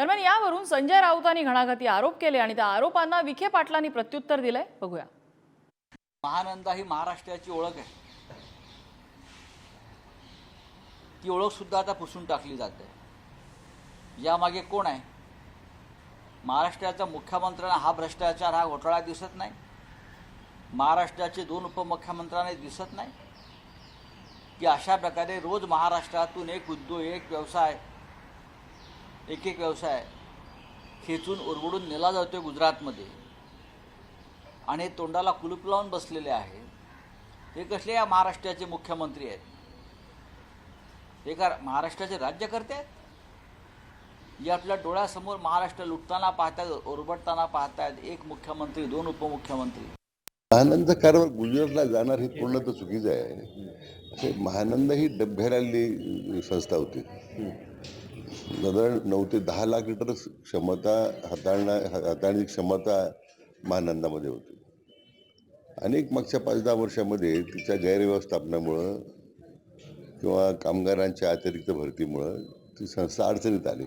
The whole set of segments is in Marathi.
दरम्यान यावरून संजय राऊतांनी घणाघाती आरोप केले आणि त्या आरोपांना विखे पाटलांनी प्रत्युत्तर दिलंय. बघूया. महानंदा ही महाराष्ट्राची ओळख आहे. ती ओळख सुद्धा आता पुसून टाकली जाते. यामागे कोण आहे? महाराष्ट्राच्या मुख्यमंत्र्यांना हा भ्रष्टाचार हा घोटाळा दिसत नाही. महाराष्ट्राचे दोन उपमुख्यमंत्र्यांना दिसत नाही. की अशा प्रकारे रोज महाराष्ट्रातून एक उद्योग एक व्यवसाय एक एक व्यवसाय खेचून उरवडून नेला जातोय गुजरातमध्ये. आणि तोंडाला कुलूप लावून बसलेले आहे. हे कसले या महाराष्ट्राचे मुख्यमंत्री आहेत? हे का महाराष्ट्राचे राज्यकर्ते आहेत? जे आपल्या डोळ्यासमोर महाराष्ट्र लुटताना पाहतायत ओरबडताना पाहतायत एक मुख्यमंत्री दोन उपमुख्यमंत्री. महानंद कारवर गुजरातला जाणार हे पूर्ण तर चुकीचं आहे? महानंद ही डब्बेराली संस्था होती. साधारण नऊ ते दहा लाख लिटर क्षमता हाताळण्या हाताळण्याची क्षमता महानंदामध्ये होती. अनेक मागच्या पाच दहा वर्षामध्ये तिच्या गैरव्यवस्थापनामुळं किंवा कामगारांच्या अतिरिक्त भरतीमुळं ती संस्था अडचणीत आली.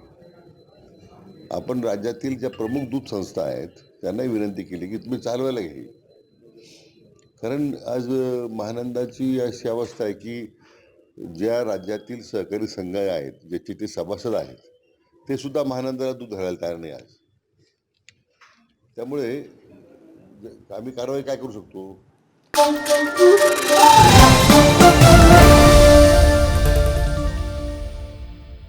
आपण राज्यातील ज्या प्रमुख दूध संस्था आहेत त्यांनाही विनंती केली की तुम्ही चालवायला घ्या कारण आज महानंदाची अशी अवस्था आहे की ज्या राज्यातील सहकारी संघ आहेत ज्याचे ते सभासद आहेत ते सुद्धा महानंदाला दूध घालायला तयार नाही आज. त्यामुळे आम्ही कारवाई काय करू शकतो?